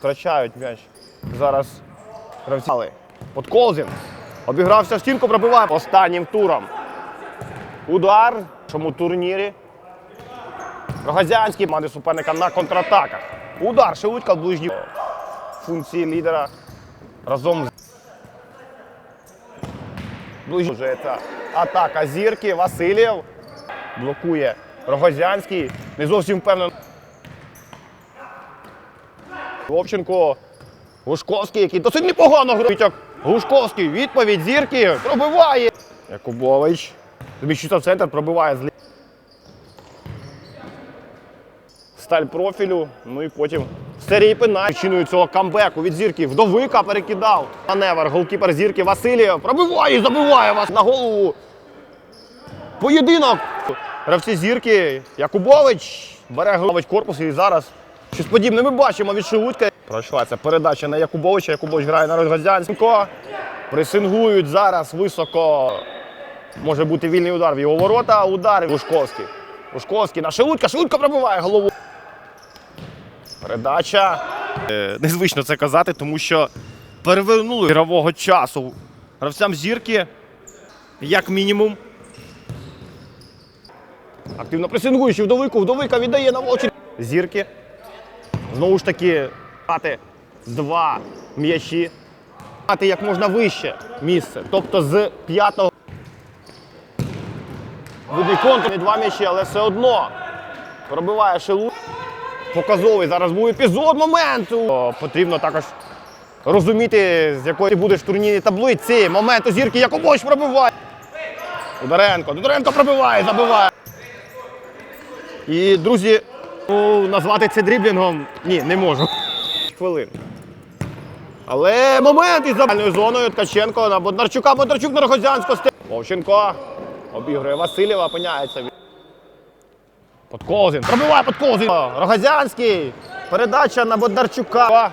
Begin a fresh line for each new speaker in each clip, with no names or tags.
Втрачають м'яч. Зараз гравці. Подколзін. Обігрався в стінку, пробиває останнім туром. Удар в цьому турнірі. Рогазянський команди суперника на контратаках. Удар Шелудька в ближній функції лідера разом з ближній. Вже це атака зірки. Васильєв блокує Рогозянський. Не зовсім впевнений. Вовченко. Гушковський, який досить непогано грає. Гушковський. Відповідь зірки. Пробиває. Якубович. Зміщується в центр, пробиває з Сталь профілю. Ну і потім серії пенальті. Причиною цього камбеку від зірки вдовика перекидав. Маневр, голкіпер зірки Васильєв. Пробиває і забиває вас на голову. Поєдинок. Гравці зірки. Якубович бере голович корпус і зараз щось подібне ми бачимо від Шелудька. Пройшла ця передача на Якубовича. Якубович грає на Розгазянського. Пресингують зараз високо. Може бути вільний удар в його ворота. Удар Лужковський. Лужковський на Шелудька. Шелудька пробиває голову. Передача. Е, Незвично це казати, тому що перевернули ігрового часу гравцям зірки, як мінімум. Активно пресингуючи вдовику, вдовика віддає на очі. Зірки. Знову ж таки, мати два м'ячі. Мати як можна вище місце. Тобто з п'ятого. Буде контур, не два м'ячі, але все одно пробиває шелу. Показовий зараз був епізод моменту. Потрібно також розуміти, з якої ти будеш в турнірній таблиці. Момент у зірки Якубович пробиває. Ударенко. Ударенко пробиває, забиває. І, друзі, ну, назвати це дріблінгом ні, не можу. Хвилин. Але момент із загальною зоною Ткаченко на Бондарчука. Бондарчук на Рогозянського. сти- Вовченко обігрує Васильєва, опиняється. Подколзін. Пробиває Подколзін. Рогозянський. Передача на Бондарчука.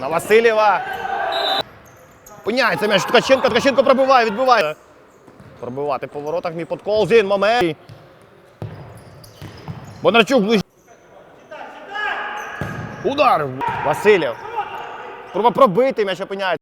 На Васильєва. Опиняється м'яч Ткаченко. Ткаченко пробиває, відбиває. Пробивати по воротах мій Подколзін. Момент. Бондарчук ближче. Удар. Васильєв. Проба пробити м'яч опиняється.